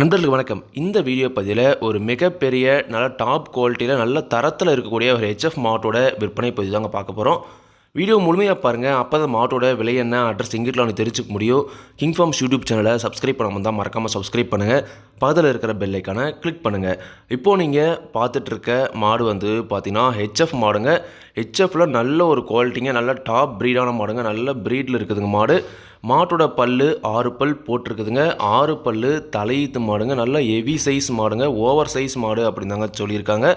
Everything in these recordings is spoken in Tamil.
நண்பர்களுக்கு வணக்கம். இந்த வீடியோ பதிவில் ஒரு மிகப்பெரிய நல்ல டாப் குவாலிட்டியில் நல்ல தரத்தில் இருக்கக்கூடிய ஒரு ஹெச்எஃப் மாட்டோட விற்பனை பதிவு தாங்க பார்க்க போகிறோம் வீடியோ முழுமையாக பாருங்கள் அப்போ தான் மாட்டோட விலை என்ன அட்ரஸ் எங்கிட்டலாம் ஒன்று தெரிஞ்சுக்க முடியும். கிங் ஃபார்ம்ஸ் யூடியூப் சேனலை சப்ஸ்கிரைப் பண்ணாமல் தான் மறக்காமல் சப்ஸ்கிரைப் பண்ணுங்கள் பக்கத்தில் இருக்கிற பெல்லைக்கான கிளிக் பண்ணுங்கள் இப்போது நீங்கள் பார்த்துட்ருக்க மாடு வந்து பார்த்தீங்கன்னா ஹெச்எஃப் மாடுங்க. ஹெச்எஃப்பில் நல்ல ஒரு குவாலிட்டிங்க நல்ல டாப் ப்ரீடான மாடுங்க. நல்ல ப்ரீடில் இருக்குதுங்க மாடு. மாட்டோட பல்லு ஆறு பல் போட்டிருக்குதுங்க. ஆறு பல் தலையீத்து மாடுங்க. நல்ல ஹெவி சைஸ் மாடுங்க. ஓவர் சைஸ் மாடு அப்படின்னு தாங்க சொல்லியிருக்காங்க.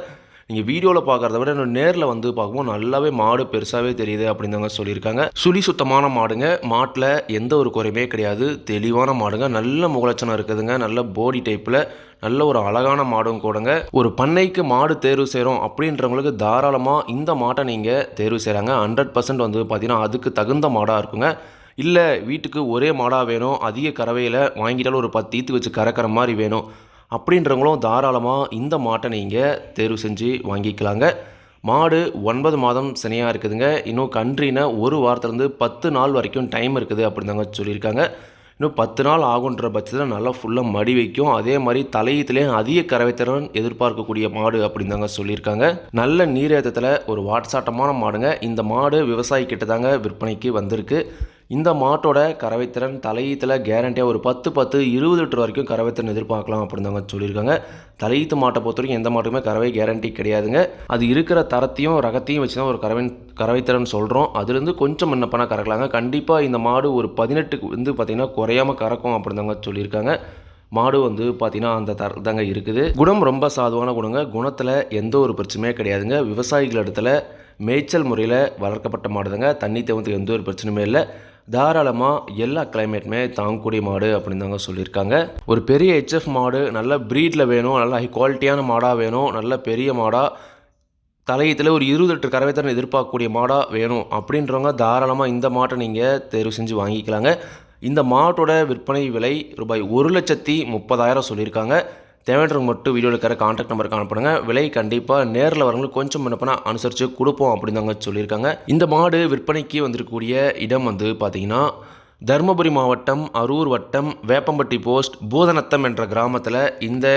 நீங்கள் வீடியோவில் பார்க்குறத விட இன்னும் நேரில் வந்து பார்க்கும்போது நல்லாவே மாடு பெருசாகவே தெரியுது அப்படின்னு தாங்க சொல்லியிருக்காங்க. சுழி சுத்தமான மாடுங்க. மாட்டில் எந்த ஒரு குறையுமே கிடையாது. தெளிவான மாடுங்க. நல்ல முகலட்சணம் இருக்குதுங்க. நல்ல போடி டைப்பில் நல்ல ஒரு அழகான மாடும் கூடங்க. ஒரு பண்ணைக்கு மாடு தேர்வு செய்கிறோம் அப்படின்றவங்களுக்கு தாராளமாக இந்த மாட்டை நீங்கள் தேர்வு செய்கிறாங்க ஹண்ட்ரட் பர்சன்ட் வந்து பார்த்தீங்கன்னா அதுக்கு தகுந்த மாடாக இருக்குங்க. இல்லை வீட்டுக்கு ஒரே மாடாக வேணும் அதிக கறவையில் வாங்கிட்டாலும் ஒரு பத்து ஈத்து வச்சு கறக்கிற மாதிரி வேணும். அப்படின்றவங்களும் தாராளமாக இந்த மாட்டை நீங்கள் தேர்வு செஞ்சு வாங்கிக்கலாங்க. மாடு ஒன்பது மாதம் சினையாக இருக்குதுங்க. இன்னும் கன்றின ஒரு வாரத்துலேருந்து பத்து நாள் வரைக்கும் டைம் இருக்குது அப்படின்னு தாங்க சொல்லியிருக்காங்க. இன்னும் பத்து நாள் ஆகுன்ற பட்சத்தில் நல்லா ஃபுல்லாக மடி வைக்கும். அதே மாதிரி தலையத்துலேயே அதிக கறவைத்திறன் எதிர்பார்க்கக்கூடிய மாடு அப்படின்னு தாங்க சொல்லியிருக்காங்க. நல்ல நீரேற்றத்தில் ஒரு வாட்சாட்டமான மாடுங்க. இந்த மாடு விவசாயிக்கிட்ட தாங்க விற்பனைக்கு வந்திருக்கு. இந்த மாட்டோட கறவைத்திறன் தலையீத்தில் கேரண்டியாக ஒரு பத்து பத்து இருபது லிட்டர் வரைக்கும் கறவைத்திறன் எதிர்பார்க்கலாம் அப்படின்னு தாங்க சொல்லியிருக்காங்க. தலையீத்து மாட்டை பொறுத்த வரைக்கும் எந்த மாட்டுமே கறவை கேரண்டி கிடையாதுங்க. அது இருக்கிற தரத்தையும் ரகத்தையும் வச்சு தான் ஒரு கறவை கறவைத்திறன் சொல்கிறோம் அதுலேருந்து கொஞ்சம் என்ன பண்ணால் கறக்கலாங்க. கண்டிப்பாக இந்த மாடு ஒரு பதினெட்டுக்கு வந்து பார்த்திங்கன்னா குறையாமல் கறக்கும் அப்படின்னு தாங்க சொல்லியிருக்காங்க. மாடு வந்து பார்த்திங்கன்னா அந்த தர தாங்க இருக்குது. குணம் ரொம்ப சாதுவான குணங்க. குணத்தில் எந்த ஒரு பிரச்சனையுமே கிடையாதுங்க. விவசாயிகள் இடத்துல மேய்ச்சல் முறையில் வளர்க்கப்பட்ட மாடுதாங்க. தண்ணி தேவத்துக்கு எந்த ஒரு பிரச்சனையுமே இல்லை. தாராளமாக எல்லா கிளைமேட்டுமே தாங்கக்கூடிய மாடு அப்படின்னு தாங்க சொல்லியிருக்காங்க. ஒரு பெரிய ஹெச்எஃப் மாடு நல்ல ப்ரீடில் வேணும் நல்ல ஹை குவாலிட்டியான மாடாக வேணும் நல்ல பெரிய மாடாக தலையத்தில் ஒரு இருபது லிட்டர் கறவைத்தரன் எதிர்பார்க்கக்கூடிய மாடாக வேணும் அப்படின்றவங்க தாராளமாக இந்த மாட்டை நீங்கள் தேர்வு செஞ்சு வாங்கிக்கலாங்க. இந்த மாட்டோட விற்பனை விலை ரூபாய் ஒரு லட்சத்தி முப்பதாயிரம் சொல்லியிருக்காங்க. தேவைன்றவங்க மட்டும் வீடியோவில் இருக்கிற காண்டாக்ட் நம்பருக்கு அனுப்புங்க விலை கண்டிப்பாக நேரில் வரவங்களுக்கு கொஞ்சம் முன்னப்பனா அனுசரித்து கொடுப்போம் அப்படின்னு தாங்க சொல்லியிருக்காங்க. இந்த மாடு விற்பனைக்கு வந்திருக்கக்கூடிய இடம் வந்து பார்த்தீங்கன்னா தருமபுரி மாவட்டம் அரூர் வட்டம் வேப்பம்பட்டி போஸ்ட் பூதநத்தம் என்ற கிராமத்தில் இந்த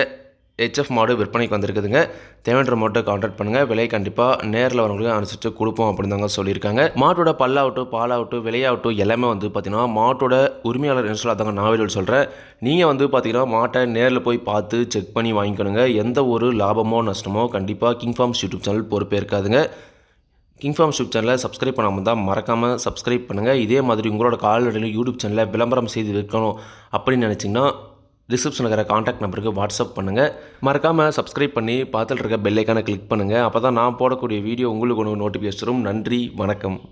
ஹெச்எஃப் மாடு விற்பனைக்கு வந்திருக்குதுங்க. தேவைன்ற மாட்டை கான்டாக்ட் பண்ணுங்கள் விலை கண்டிப்பாக நேரில் வரவங்களுக்கு அனுசரித்து கொடுப்போம் அப்படின்னு தாங்க சொல்லியிருக்காங்க. மாட்டோட பல்லாகட்டும் பாலாகட்டும் விலையாகட்டும் எல்லாமே வந்து பார்த்திங்கன்னா மாட்டோட உரிமையாளர் என்ன சொல்லாதாங்க நாவல் சொல்கிறேன் நீங்கள் வந்து பார்த்திங்கன்னா மாட்டை நேரில் போய் பார்த்து செக் பண்ணி வாங்கிக்கணுங்க. எந்த ஒரு லாபமோ நஷ்டமோ கண்டிப்பாக கிங் ஃபார்ம்ஸ் யூடியூப் சேனல் பொறுப்பே இருக்காதுங்க. கிங் ஃபார்ம் யூடியூப் சேனலை சப்ஸ்கிரைப் பண்ணாமல் தான் மறக்காமல் சப்ஸ்கிரைப் பண்ணுங்கள் இதே மாதிரி உங்களோட கால்நடையில் யூடியூப் சேனலில் விளம்பரம் செய்து விற்கணும் அப்படின்னு நினச்சிங்கன்னா டிஸ்கிரிப்ஷனில் இருக்கிற காண்டாக்ட் நம்பருக்கு வாட்ஸ்அப் பண்ணுங்கள் மறக்காமல் சப்ஸ்கிரைப் பண்ணி பார்த்துட்டு இருக்க பெல்லைக்கான கிளிக் பண்ணுங்கள் அப்போ தான் நான் போடக்கூடிய வீடியோ உங்களுக்கு ஒன்று நோட்டிஃபிகேஷன் நன்றி வணக்கம்.